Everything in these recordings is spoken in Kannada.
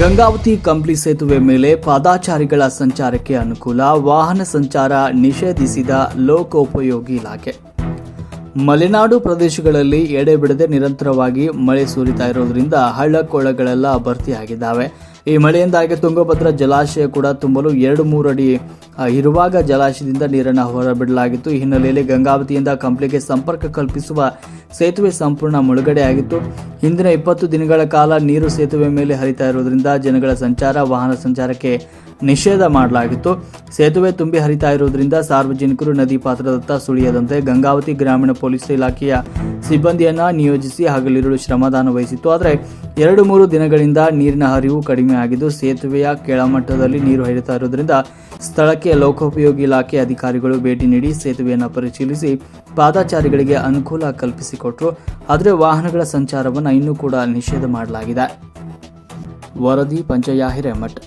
ಗಂಗಾವತಿ ಕಂಪ್ಲಿ ಸೇತುವೆ ಮೇಲೆ ಪಾದಾಚಾರಿಗಳ ಸಂಚಾರಕ್ಕೆ ಅನುಕೂಲ, ವಾಹನ ಸಂಚಾರ ನಿಷೇಧಿಸಿದ ಲೋಕೋಪಯೋಗಿ ಇಲಾಖೆ. ಮಲೆನಾಡು ಪ್ರದೇಶಗಳಲ್ಲಿ ಎಡೆಬಿಡದೆ ನಿರಂತರವಾಗಿ ಮಳೆ ಸುರಿತಾ ಇರೋದ್ರಿಂದ ಹಳ್ಳ ಕೊಳ್ಳಗಳೆಲ್ಲ ಭರ್ತಿಯಾಗಿದ್ದಾವೆ. ಈ ಮಳೆಯಿಂದಾಗಿ ತುಂಗಭದ್ರಾ ಜಲಾಶಯ ಕೂಡ ತುಂಬಲು ಎರಡು ಮೂರು ಅಡಿ ಇರುವಾಗ ಜಲಾಶಯದಿಂದ ನೀರನ್ನು ಹೊರಬಿಡಲಾಗಿತ್ತು. ಈ ಹಿನ್ನೆಲೆಯಲ್ಲಿ ಗಂಗಾವತಿಯಿಂದ ಕಂಪ್ಲಿಗೆ ಸಂಪರ್ಕ ಕಲ್ಪಿಸುವ ಸೇತುವೆ ಸಂಪೂರ್ಣ ಮುಳುಗಡೆಯಾಗಿತ್ತು ಹಿಂದಿನ ಇಪ್ಪತ್ತು ದಿನಗಳ ಕಾಲ ನೀರು ಸೇತುವೆ ಮೇಲೆ ಹರಿತಾ ಇರುವುದರಿಂದ ಜನಗಳ ಸಂಚಾರ, ವಾಹನ ಸಂಚಾರಕ್ಕೆ ನಿಷೇಧ ಮಾಡಲಾಗಿತ್ತು. ಸೇತುವೆ ತುಂಬಿ ಹರಿತಾ ಇರುವುದರಿಂದ ಸಾರ್ವಜನಿಕರು ನದಿ ಪಾತ್ರದತ್ತ ಸುಳಿಯದಂತೆ ಗಂಗಾವತಿ ಗ್ರಾಮೀಣ ಪೊಲೀಸ್ ಇಲಾಖೆಯ ಸಿಬ್ಬಂದಿಯನ್ನ ನಿಯೋಜಿಸಿ ಹಗಲಿರುಳು ಶ್ರಮದಾನ ವಹಿಸಿತ್ತು. ಆದರೆ ಎರಡು ಮೂರು ದಿನಗಳಿಂದ ನೀರಿನ ಹರಿವು ಕಡಿಮೆ ಆಗಿದ್ದು ಸೇತುವೆಯ ಕೆಳಮಟ್ಟದಲ್ಲಿ ನೀರು ಹರಿತಾ ಇರುವುದರಿಂದ ಸ್ಥಳಕ್ಕೆ ಲೋಕೋಪಯೋಗಿ ಇಲಾಖೆ ಅಧಿಕಾರಿಗಳು ಭೇಟಿ ನೀಡಿ ಸೇತುವೆಯನ್ನು ಪರಿಶೀಲಿಸಿ ಪಾದಾಚಾರಿಗಳಿಗೆ ಅನುಕೂಲ ಕಲ್ಪಿಸಿಕೊಟ್ಟರು ಆದರೆ ವಾಹನಗಳ ಸಂಚಾರವನ್ನು ಇನ್ನೂ ಕೂಡ ನಿಷೇಧ ಮಾಡಲಾಗಿದೆ ವರದಿ ಹಿರೇಮಠ್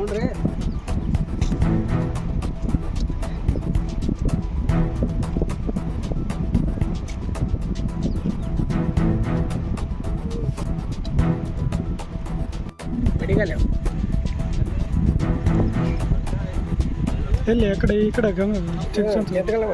மூன்று అడగలేము వెళ్ళి ఎక్కడ ఇక్కడ ఎంతకల్లా